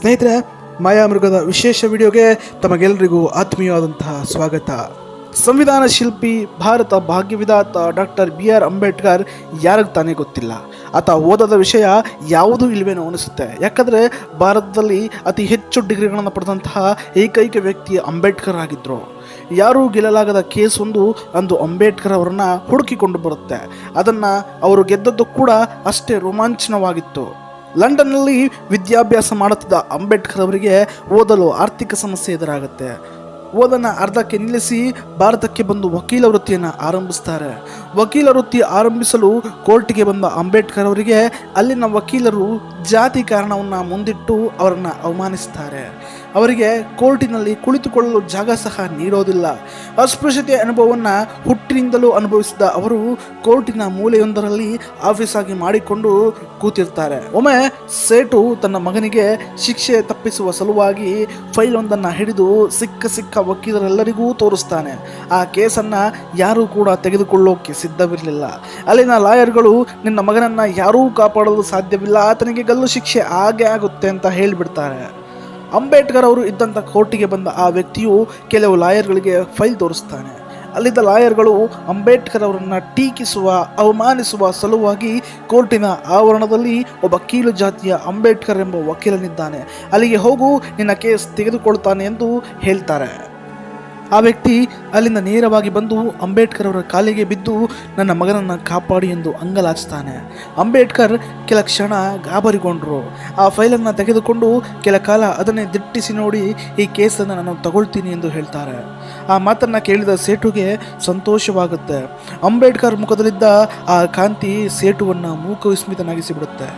ಸ್ನೇಹಿತರೆ, ಮಾಯಾಮೃಗದ ವಿಶೇಷ ವಿಡಿಯೋಗೆ ತಮಗೆಲ್ಲರಿಗೂ ಆತ್ಮೀಯವಾದಂತಹ ಸ್ವಾಗತ. ಸಂವಿಧಾನ ಶಿಲ್ಪಿ, ಭಾರತ ಭಾಗ್ಯವಿಧಾತ ಡಾಕ್ಟರ್ ಬಿ ಆರ್ ಅಂಬೇಡ್ಕರ್ ಯಾರಿಗೆ ತಾನೇ ಗೊತ್ತಿಲ್ಲ. ಆತ ಓದದ ವಿಷಯ ಯಾವುದೂ ಇಲ್ವೇನೋ ಅನಿಸುತ್ತೆ. ಯಾಕಂದರೆ ಭಾರತದಲ್ಲಿ ಅತಿ ಹೆಚ್ಚು ಡಿಗ್ರಿಗಳನ್ನು ಪಡೆದಂತಹ ಏಕೈಕ ವ್ಯಕ್ತಿ ಅಂಬೇಡ್ಕರ್ ಆಗಿದ್ದರು ಯಾರೂ ಗೆಲ್ಲಲಾಗದ ಕೇಸ್ ಒಂದು ಅಂದು ಅಂಬೇಡ್ಕರ್ ಅವರನ್ನು ಹುಡುಕಿಕೊಂಡು ಬರುತ್ತೆ. ಅದನ್ನು ಅವರು ಗೆದ್ದದ್ದು ಕೂಡ ಅಷ್ಟೇ ರೋಮಾಂಚನವಾಗಿತ್ತು. ಲಂಡನ್ನಲ್ಲಿ ವಿದ್ಯಾಭ್ಯಾಸ ಮಾಡುತ್ತಿದ್ದ ಅಂಬೇಡ್ಕರ್ ಅವರಿಗೆ ಓದಲು ಆರ್ಥಿಕ ಸಮಸ್ಯೆ ಎದುರಾಗುತ್ತೆ. ಓದನ್ನು ಅರ್ಧಕ್ಕೆ ನಿಲ್ಲಿಸಿ ಭಾರತಕ್ಕೆ ಬಂದು ವಕೀಲ ವೃತ್ತಿಯನ್ನು ಆರಂಭಿಸ್ತಾರೆ. ವಕೀಲ ವೃತ್ತಿ ಆರಂಭಿಸಲು ಕೋರ್ಟಿಗೆ ಬಂದ ಅಂಬೇಡ್ಕರ್ ಅವರಿಗೆ ಅಲ್ಲಿನ ವಕೀಲರು ಜಾತಿ ಕಾರಣವನ್ನು ಮುಂದಿಟ್ಟು ಅವರನ್ನು ಅವಮಾನಿಸ್ತಾರೆ. ಅವರಿಗೆ ಕೋರ್ಟಿನಲ್ಲಿ ಕುಳಿತುಕೊಳ್ಳಲು ಜಾಗ ಸಹ ನೀಡೋದಿಲ್ಲ. ಅಸ್ಪೃಶ್ಯತೆ ಅನುಭವವನ್ನು ಹುಟ್ಟಿನಿಂದಲೂ ಅನುಭವಿಸಿದ ಅವರು ಕೋರ್ಟಿನ ಮೂಲೆಯೊಂದರಲ್ಲಿ ಆಫೀಸ್ ಆಗಿ ಮಾಡಿಕೊಂಡು ಕೂತಿರ್ತಾರೆ. ಒಮ್ಮೆ ಸೇಟು ತನ್ನ ಮಗನಿಗೆ ಶಿಕ್ಷೆ ತಪ್ಪಿಸುವ ಸಲುವಾಗಿ ಫೈಲ್ ಒಂದನ್ನು ಹಿಡಿದು ಸಿಕ್ಕ ಸಿಕ್ಕ ವಕೀಲರೆಲ್ಲರಿಗೂ ತೋರಿಸ್ತಾನೆ. ಆ ಕೇಸನ್ನು ಯಾರೂ ಕೂಡ ತೆಗೆದುಕೊಳ್ಳೋಕೆ ಸಿದ್ಧವಿರಲಿಲ್ಲ. ಅಲ್ಲಿನ ಲಾಯರ್ಗಳು, ನಿನ್ನ ಮಗನನ್ನು ಯಾರೂ ಕಾಪಾಡಲು ಸಾಧ್ಯವಿಲ್ಲ, ಆತನಿಗೆ ಗಲ್ಲು ಶಿಕ್ಷೆ ಹಾಗೆ ಆಗುತ್ತೆ ಅಂತ ಹೇಳಿಬಿಡ್ತಾರೆ. ಅಂಬೇಡ್ಕರ್ ಅವರು ಇದ್ದಂಥ ಕೋರ್ಟಿಗೆ ಬಂದ ಆ ವ್ಯಕ್ತಿಯು ಕೆಲವು ಲಾಯರ್ಗಳಿಗೆ ಫೈಲ್ ತೋರಿಸ್ತಾನೆ. ಅಲ್ಲಿದ್ದ ಲಾಯರ್ಗಳು ಅಂಬೇಡ್ಕರ್ ಅವರನ್ನು ಟೀಕಿಸುವ, ಅವಮಾನಿಸುವ ಸಲುವಾಗಿ ಕೋರ್ಟಿನ ಆವರಣದಲ್ಲಿ ಒಬ್ಬ ಕೀಳು ಜಾತಿಯ ಅಂಬೇಡ್ಕರ್ ಎಂಬ ವಕೀಲನಿದ್ದಾನೆ. ಅಲ್ಲಿಗೆ ಹೋಗು, ನಿನ್ನ ಕೇಸ್ ತೆಗೆದುಕೊಳ್ತಾನೆ ಎಂದು ಹೇಳ್ತಾರೆ. ಆ ವ್ಯಕ್ತಿ ಅಲ್ಲಿಂದ ನೇರವಾಗಿ ಬಂದು ಅಂಬೇಡ್ಕರ್ ಅವರ ಕಾಲಿಗೆ ಬಿದ್ದು ನನ್ನ ಮಗನನ್ನು ಕಾಪಾಡಿ ಎಂದು ಅಂಗಲಾಚ್ತಾನೆ ಅಂಬೇಡ್ಕರ್ ಕೆಲ ಕ್ಷಣ ಗಾಬರಿಗೊಂಡರು. ಆ ಫೈಲನ್ನು ತೆಗೆದುಕೊಂಡು ಕೆಲ ಕಾಲ ಅದನ್ನೇ ದಿಟ್ಟಿಸಿ ನೋಡಿ ಈ ಕೇಸನ್ನು ನಾನು ತಗೊಳ್ತೀನಿ ಎಂದು ಹೇಳ್ತಾರೆ. ಆ ಮಾತನ್ನು ಕೇಳಿದ ಸೇಟುಗೆ ಸಂತೋಷವಾಗುತ್ತೆ. ಅಂಬೇಡ್ಕರ್ ಮುಖದಲ್ಲಿದ್ದ ಆ ಕಾಂತಿ ಸೇಟುವನ್ನು ಮೂಕ ವಿಸ್ಮಿತನಾಗಿಸಿ ಬಿಡುತ್ತೆ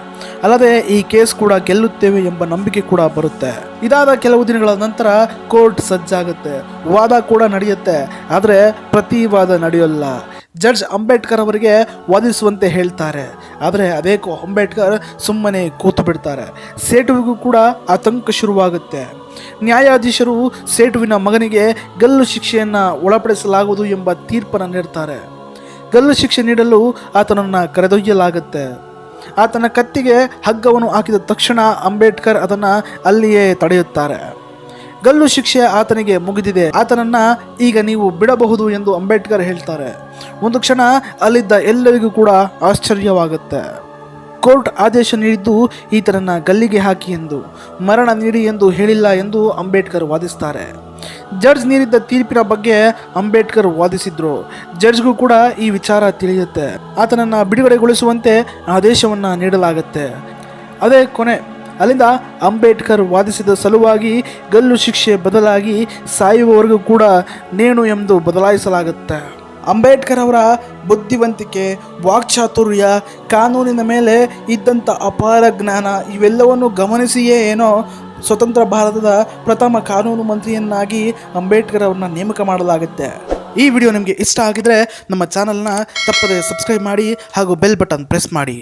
ಅಲ್ಲದೆ ಈ ಕೇಸ್ ಕೂಡ ಗೆಲ್ಲುತ್ತೇವೆ ಎಂಬ ನಂಬಿಕೆ ಕೂಡ ಬರುತ್ತೆ. ಇದಾದ ಕೆಲವು ದಿನಗಳ ನಂತರ ಕೋರ್ಟ್ ಸಜ್ಜಾಗುತ್ತೆ. ವಾದ ಕೂಡ ನಡೆಯುತ್ತೆ. ಆದರೆ ಪ್ರತಿ ವಾದ ನಡೆಯಲ್ಲ. ಜಡ್ಜ್ ಅಂಬೇಡ್ಕರ್ ಅವರಿಗೆ ವಾದಿಸುವಂತೆ ಹೇಳ್ತಾರೆ. ಆದರೆ ಅದೇಕೋ ಅಂಬೇಡ್ಕರ್ ಸುಮ್ಮನೆ ಕೂತು ಬಿಡ್ತಾರೆ. ಸೇಟುವಿಗೂ ಕೂಡ ಆತಂಕ ಶುರುವಾಗುತ್ತೆ. ನ್ಯಾಯಾಧೀಶರು ಸೇಟುವಿನ ಮಗನಿಗೆ ಗಲ್ಲು ಶಿಕ್ಷೆಯನ್ನು ಒಳಪಡಿಸಲಾಗುವುದು ಎಂಬ ತೀರ್ಪನ್ನು ನೀಡ್ತಾರೆ. ಗಲ್ಲು ಶಿಕ್ಷೆ ನೀಡಲು ಆತನನ್ನು ಕರೆದೊಯ್ಯಲಾಗುತ್ತೆ. ಆತನ ಕತ್ತಿಗೆ ಹಗ್ಗವನ್ನು ಹಾಕಿದ ತಕ್ಷಣ ಅಂಬೇಡ್ಕರ್ ಅದನ್ನು ಅಲ್ಲಿಯೇ ತಡೆಯುತ್ತಾರೆ. ಗಲ್ಲು ಶಿಕ್ಷೆ ಆತನಿಗೆ ಮುಗಿದಿದೆ. ಆತನನ್ನ ಈಗ ನೀವು ಬಿಡಬಹುದು ಎಂದು ಅಂಬೇಡ್ಕರ್ ಹೇಳ್ತಾರೆ. ಒಂದು ಕ್ಷಣ ಅಲ್ಲಿದ್ದ ಎಲ್ಲರಿಗೂ ಕೂಡ ಆಶ್ಚರ್ಯವಾಗುತ್ತೆ. ಕೋರ್ಟ್ ಆದೇಶ ನೀಡಿದ್ದು ಈತನನ್ನು ಗಲ್ಲಿಗೆ ಹಾಕಿ ಎಂದು, ಮರಣ ನೀಡಿ ಎಂದು ಹೇಳಿಲ್ಲ ಎಂದು ಅಂಬೇಡ್ಕರ್ ವಾದಿಸ್ತಾರೆ. ಜಡ್ಜ್ ನೀಡಿದ್ದ ತೀರ್ಪಿನ ಬಗ್ಗೆ ಅಂಬೇಡ್ಕರ್ ವಾದಿಸಿದ್ರು. ಜಡ್ಜ್ಗೂ ಕೂಡ ಈ ವಿಚಾರ ತಿಳಿಯುತ್ತೆ. ಆತನನ್ನು ಬಿಡುಗಡೆಗೊಳಿಸುವಂತೆ ಆದೇಶವನ್ನು ನೀಡಲಾಗುತ್ತೆ. ಅದೇ ಕೊನೆ, ಅಲ್ಲಿಂದ ಅಂಬೇಡ್ಕರ್ ವಾದಿಸಿದ ಸಲುವಾಗಿ ಗಲ್ಲು ಶಿಕ್ಷೆ ಬದಲಾಗಿ ಸಾಯುವವರೆಗೂ ಕೂಡ ನೇಣು ಎಂದು ಬದಲಾಯಿಸಲಾಗುತ್ತೆ. ಅಂಬೇಡ್ಕರ್ ಅವರ ಬುದ್ಧಿವಂತಿಕೆ, ವಾಕ್ಚಾತುರ್ಯ, ಕಾನೂನಿನ ಮೇಲೆ ಇದ್ದಂಥ ಅಪಾರ ಜ್ಞಾನ ಇವೆಲ್ಲವನ್ನು ಗಮನಿಸಿಯೇ ಏನೋ ಸ್ವತಂತ್ರ ಭಾರತದ ಪ್ರಥಮ ಕಾನೂನು ಮಂತ್ರಿಯನ್ನಾಗಿ ಅಂಬೇಡ್ಕರ್ ಅವ್ರನ್ನ ನೇಮಕ ಮಾಡಲಾಗುತ್ತೆ. ಈ ವಿಡಿಯೋ ನಿಮಗೆ ಇಷ್ಟ ಆಗಿದ್ರೆ ನಮ್ಮ ಚಾನಲ್ನ ತಪ್ಪದೆ ಸಬ್ಸ್ಕ್ರೈಬ್ ಮಾಡಿ ಹಾಗೂ ಬೆಲ್ ಬಟನ್ ಪ್ರೆಸ್ ಮಾಡಿ.